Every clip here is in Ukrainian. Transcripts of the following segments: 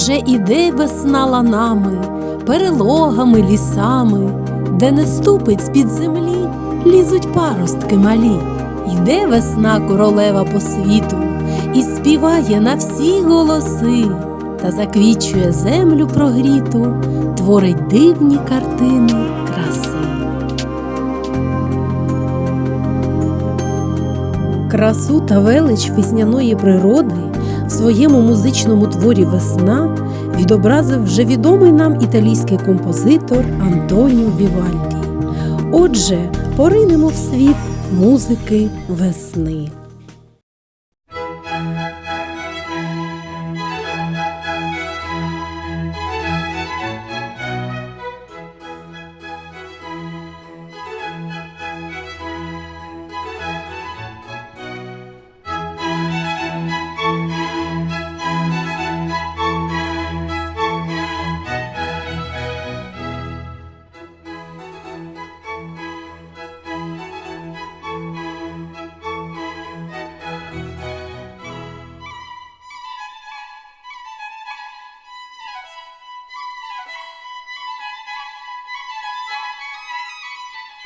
Вже іде весна ланами, перелогами, лісами, де не ступить з-під землі, лізуть паростки малі. Йде весна королева по світу і співає на всі голоси, та заквічує землю прогріту, творить дивні картини краси. Красу та велич весняної природи своєму музичному творі Весна відобразив вже відомий нам італійський композитор Антоніо Вівальді. Отже, поринемо в світ музики весни.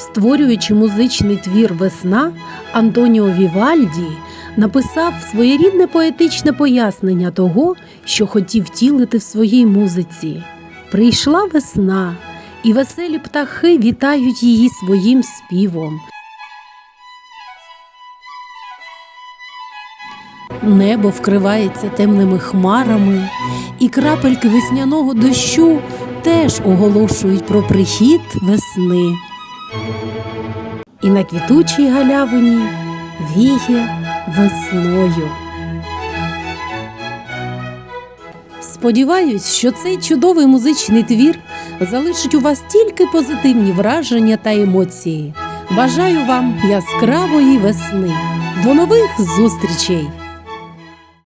Створюючи музичний твір Весна, Антоніо Вівальді написав своєрідне поетичне пояснення того, що хотів втілити в своїй музиці. Прийшла весна, і веселі птахи вітають її своїм співом. Небо вкривається темними хмарами, і крапельки весняного дощу теж оголошують про прихід весни. І на квітучій галявині віє весною. Сподіваюсь, що цей чудовий музичний твір залишить у вас тільки позитивні враження та емоції. Бажаю вам яскравої весни. До нових зустрічей!